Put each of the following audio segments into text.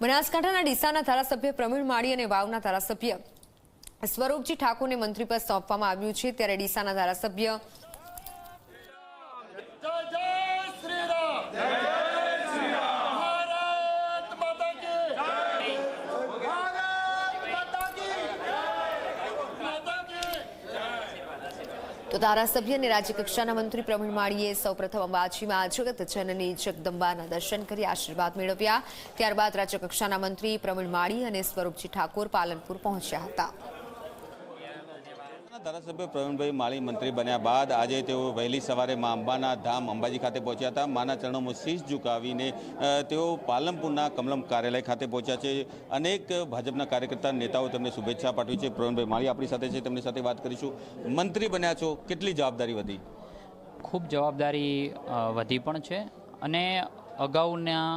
બનાસકાંઠાના ડીસાના ધારાસભ્ય પ્રવીણ માળી અને વાવના ધારાસભ્ય સ્વરૂપજી ઠાકોરને મંત્રી પદ સોંપવામાં આવ્યું છે. ત્યારે ડીસાના ધારાસભ્ય તો ધારાસભ્ય અને રાજ્યકક્ષાના મંત્રી પ્રવીણ માળીએ સૌપ્રથમ અંબાજીમાં જગત જનની જગદંબાના દર્શન કરી આશીર્વાદ મેળવ્યા. ત્યારબાદ રાજ્યકક્ષાના મંત્રી પ્રવીણ માળી અને સ્વરૂપજી ઠાકોર પાલનપુર પહોંચ્યા હતા. ધારાસભ્ય પ્રવીણભાઈ માળી મંત્રી બન્યા બાદ આજે તેઓ વહેલી સવારે મા અંબાના ધામ અંબાજી ખાતે પહોંચ્યા હતા. માના ચરણોમાં શીશ ઝુકાવીને તેઓ પાલનપુરના કમલમ કાર્યાલય ખાતે પહોંચ્યા છે. અનેક ભાજપના કાર્યકર્તા, નેતાઓ તેમને શુભેચ્છા પાઠવી છે. પ્રવીણભાઈ માળી આપણી સાથે છે, તેમની સાથે વાત કરીશું. મંત્રી બન્યા છો, કેટલી જવાબદારી વધી? ખૂબ જવાબદારી વધી પણ છે. અને અગાઉના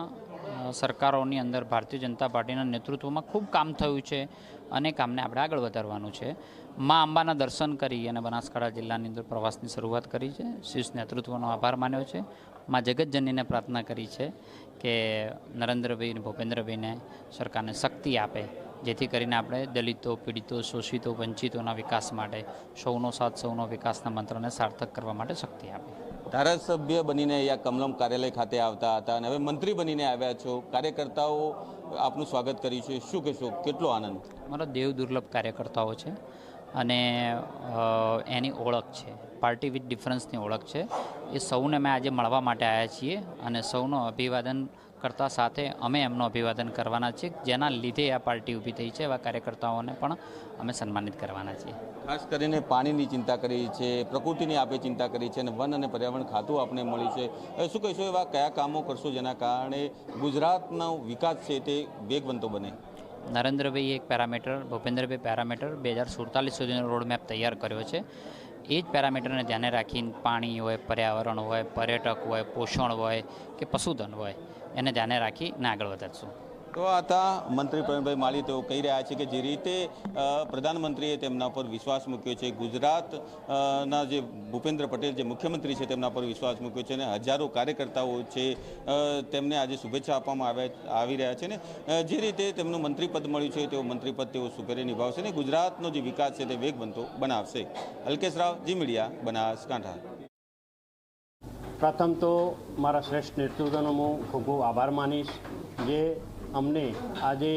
સરકારોની અંદર ભારતીય જનતા પાર્ટીના નેતૃત્વમાં ખૂબ કામ થયું છે અને કામને આપણે આગળ વધારવાનું છે. મા અંબાના દર્શન કરી અને બનાસકાંઠા જિલ્લાની અંદર પ્રવાસની શરૂઆત કરી છે. શીર્ષ નેતૃત્વનો આભાર માન્યો છે. મા જગતજનનીને પ્રાર્થના કરી છે કે નરેન્દ્રભાઈ ભૂપેન્દ્રભાઈને સરકારને શક્તિ આપે, જેથી કરીને આપણે દલિતો, પીડિતો, શોષિતો, વંચિતોના વિકાસ માટે, સૌનો સાથ, સૌનો વિકાસના મંત્રને સાર્થક કરવા માટે શક્તિ આપે. ધારાસભ્ય બનીને અહીંયા કમલમ કાર્યાલય ખાતે આવતા હતા અને હવે મંત્રી બનીને આવ્યા છો. કાર્યકર્તાઓ આપનું સ્વાગત કર્યું છે. શું કહેશો? કેટલો આનંદ? મારો દેવ દુર્લભ કાર્યકર્તાઓ છે અને એની ઓળખ છે. પાર્ટી વિથ ડિફરન્સની ઓળખ છે. એ સૌને મેં આજે મળવા માટે આવ્યા છીએ અને સૌનો અભિવાદન કરતા સાથે અમે એમનું અભિવાદન કરવાના છીએ. જેના લીધે આ પાર્ટી ઊભી થઈ છે એવા કાર્યકર્તાઓને પણ અમે સન્માનિત કરવાના છીએ. ખાસ કરીને પાણીની ચિંતા કરી છે પ્રકૃતિની આપે ચિંતા કરી છે અને વન અને પર્યાવરણ ખાતું આપણે મળી છે. શું કહીશું એવા કયા કામો કરશો જેના કારણે ગુજરાતનો વિકાસ છે તે વેગવંતો બને? નરેન્દ્રભાઈ એક પેરામીટર ભૂપેન્દ્રભાઈ પેરામીટર બે હજાર સુડતાલીસ સુધીનો રોડમેપ તૈયાર કર્યો છે. એ જ પેરામીટરને ધ્યાને રાખીને પાણી હોય, પર્યાવરણ હોય, પર્યટક હોય, પોષણ હોય કે પશુધન હોય, એને ધ્યાને રાખીને આગળ વધારશું તો આ હતા મંત્રી પ્રવીણભાઈ માળી તેઓ કહી રહ્યા છે કે જે રીતે પ્રધાનમંત્રીએ તેમના પર વિશ્વાસ મૂક્યો છે. ગુજરાતના જે ભૂપેન્દ્ર પટેલ જે મુખ્યમંત્રી છે તેમના પર વિશ્વાસ મૂક્યો છે અને હજારો કાર્યકર્તાઓ છે તેમને આજે શુભેચ્છા આપવામાં આવે, આવી રહ્યા છે ને જે રીતે તેમનું મંત્રીપદ મળ્યું છે તેઓ મંત્રીપદ તેઓ સુપેરે નિભાવશે ને ગુજરાતનો જે વિકાસ છે તે વેગવંતો બનાવશે. અલ્કેશ રાવ, જી મીડિયા બનાસકાંઠા પ્રથમ તો મારા શ્રેષ્ઠ નેતૃત્વનો હું ખૂબ ખૂબ આભાર માનીશ. જે અમને આજે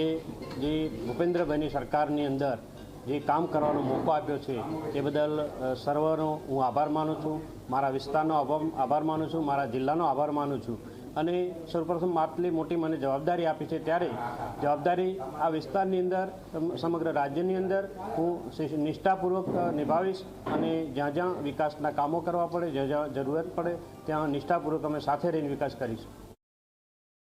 જે ભૂપેન્દ્રભાઈની સરકારની અંદર જે કામ કરવાનો મોકો આપ્યો છે તે બદલ સર્વનો હું આભાર માનું છું. મારા વિસ્તારનો આભાર માનું છું. મારા જિલ્લાનો આભાર માનું છું. અને સૌપ્રથમ આટલી મોટી મને જવાબદારી આપી છે ત્યારે જવાબદારી આ વિસ્તારની અંદર સમગ્ર રાજ્યની અંદર હું નિષ્ઠાપૂર્વક નિભાવીશ અને જ્યાં જ્યાં વિકાસના કામો કરવા પડે, જ્યાં જ્યાં જરૂરત પડે, ત્યાં નિષ્ઠાપૂર્વક અમે સાથે રહીને વિકાસ કરીશું.